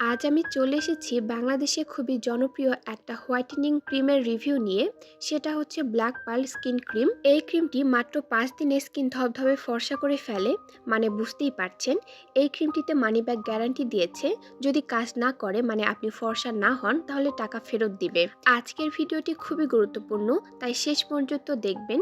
আজ আমি চলে এসেছি বাংলাদেশে খুবই জনপ্রিয় একটা হোয়াইটেনিং ক্রিমের রিভিউ নিয়ে। সেটা হচ্ছে ব্ল্যাক পার্ল স্কিন ক্রিম। এই ক্রিমটি মাত্র পাঁচ দিনে স্কিন ধবধবে ফর্সা করে ফেলে মানে বুঝতেই পারছেন। এই ক্রিমটিতে মানি ব্যাগ গ্যারান্টি দিয়েছে। যদি কাজ না করে মানে আপনি ফর্সা না হন, তাহলে টাকা ফেরত দিবে। আজকের ভিডিওটি খুবই গুরুত্বপূর্ণ, তাই শেষ পর্যন্ত দেখবেন।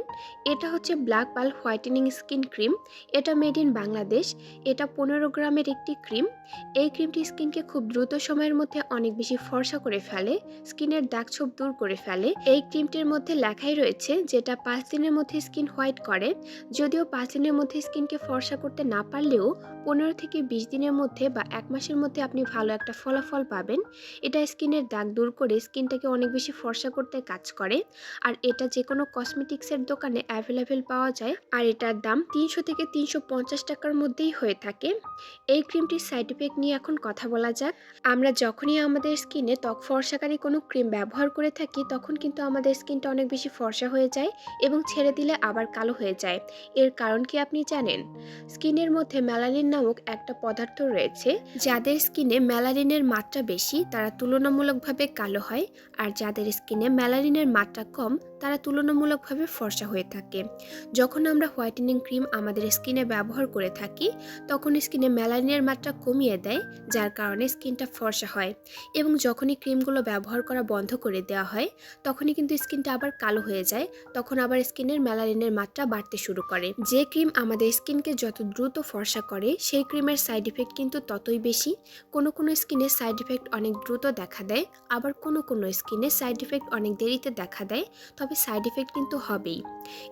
এটা হচ্ছে black pearl whitening skin cream. এটা মেড ইন বাংলাদেশ। এটা পনেরো গ্রামের একটি ক্রিম। এই ক্রিমটি স্কিনকে খুব দ্রুত সময়ের মধ্যে অনেক বেশি ফর্সা করে ফেলে, স্কিনের দাগ ছোপ দূর করে ফেলে। এই ক্রিমটির মধ্যে লেখাই রয়েছে যেটা পাঁচ দিনের মধ্যে স্কিন হোয়াইট করে। যদিও পাঁচ দিনের মধ্যে স্কিনকে ফর্সা করতে না পারলেও পনেরো থেকে বিশ দিনের মধ্যে বা এক মাসের মধ্যে আপনি ভালো একটা ফলাফল পাবেন। এটা স্কিনের দাগ দূর করে স্কিনটাকে অনেক বেশি ফর্সা করতে কাজ করে। আর এটা যে কোনো কসমেটিক্সের দোকানে অ্যাভেলেবেল পাওয়া যায়। আর এটার দাম তিনশো থেকে তিনশো পঞ্চাশ টাকার মধ্যেই হয়ে থাকে। এই ক্রিমটির সাইড ইফেক্ট নিয়ে এখন কথা বলা যাক। আমরা যখনই আমাদের স্কিনে ত্বক ফর্সাকারী কোনো ক্রিম ব্যবহার করে থাকি, তখন কিন্তু আমাদের স্কিনটা অনেক বেশি ফর্সা হয়ে যায় এবং ছেড়ে দিলে আবার কালো হয়ে যায়। এর কারণ কি আপনি জানেন? স্কিনের মধ্যে ম্যালানিন নামক একটা পদার্থ রয়েছে, যাদের স্কিনে ম্যালানিনের মাত্রা বেশি, তারা তুলনামূলকভাবে কালো হয়, আর যাদের স্কিনে ম্যালানিনের মাত্রা কম, তারা তুলনামূলকভাবে ফর্সা হয়ে থাকে। যখন আমরা হোয়াইটেনিং ক্রিম আমাদের স্কিনে ব্যবহার করে থাকি, তখন স্কিনে ম্যালানিনের মাত্রা কমিয়ে দেয়, যার কারণে স্কিনটা ফর্সা হয় এবং যখনই ক্রিমগুলো ব্যবহার করা বন্ধ করে দেওয়া হয়, তখনই কিন্তু স্কিনটা আবার কালো হয়ে যায়। তখন আবার স্কিনের ম্যালানিনের মাত্রা বাড়তে শুরু করে। যে ক্রিম আমাদের স্কিনকে যত দ্রুত ফর্সা করে, সেই ক্রিমের সাইড ইফেক্ট কিন্তু ততই বেশি। কোনো কোনো স্কিনে সাইড ইফেক্ট অনেক দ্রুত দেখা দেয়, আবার কোনো কোনো স্কিনে সাইড ইফেক্ট অনেক দেরিতে দেখা দেয়, তবে সাইড ইফেক্ট কিন্তু হবেই।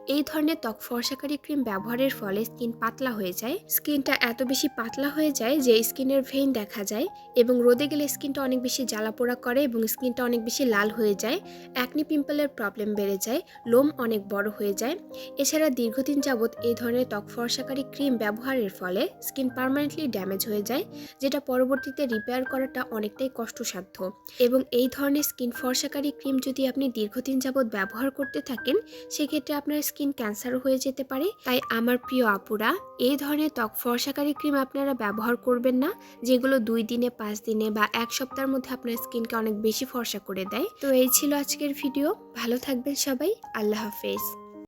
এই ধরনের ত্বক ফর্সাকারী ক্রিম ব্যবহারের ফলে স্কিন পাতলা হয়ে যায়। স্কিনটা এত বেশি পাতলা হয়ে যায় যে স্কিনের ভেইন দেখা যায় এবং রোদে গেলে স্কিনটা অনেক বেশি জ্বালা পোড়া করে এবং স্কিনটা অনেক বেশি লাল হয়ে যায়। অ্যাকনি পিম্পলের প্রবলেম বেড়ে যায়, লোম অনেক বড় হয়ে যায়। এছাড়া দীর্ঘদিন যাবৎ এই ধরনের ত্বক ফর্সাকারী ক্রিম ব্যবহারের ফলে স্কিন পার্মানেন্টলি ড্যামেজ হয়ে যায়, যেটা পরবর্তীতে রিপেয়ার করাটা অনেকটাই কষ্টসাধ্য। এবং এই ধরনের স্কিন ফর্সাকারী ক্রিম যদি আপনি দীর্ঘদিন যাবৎ ব্যবহার করতে থাকেন, সেক্ষেত্রে আপনার স্কিন ক্যান্সারও হয়ে যেতে পারে। তাই আমার প্রিয় আপুরা, এই ধরনের ত্বক ফর্সাকারী ক্রিম আপনারা ব্যবহার করবেন না, যেগুলো দুই দিনে পাঁচ দিনে বা এক সপ্তাহের মধ্যে আপনার স্কিনকে অনেক বেশি ফর্সা করে দেয়। তো এই ছিল আজকের ভিডিও। ভালো থাকবেন সবাই। আল্লাহ হাফেজ।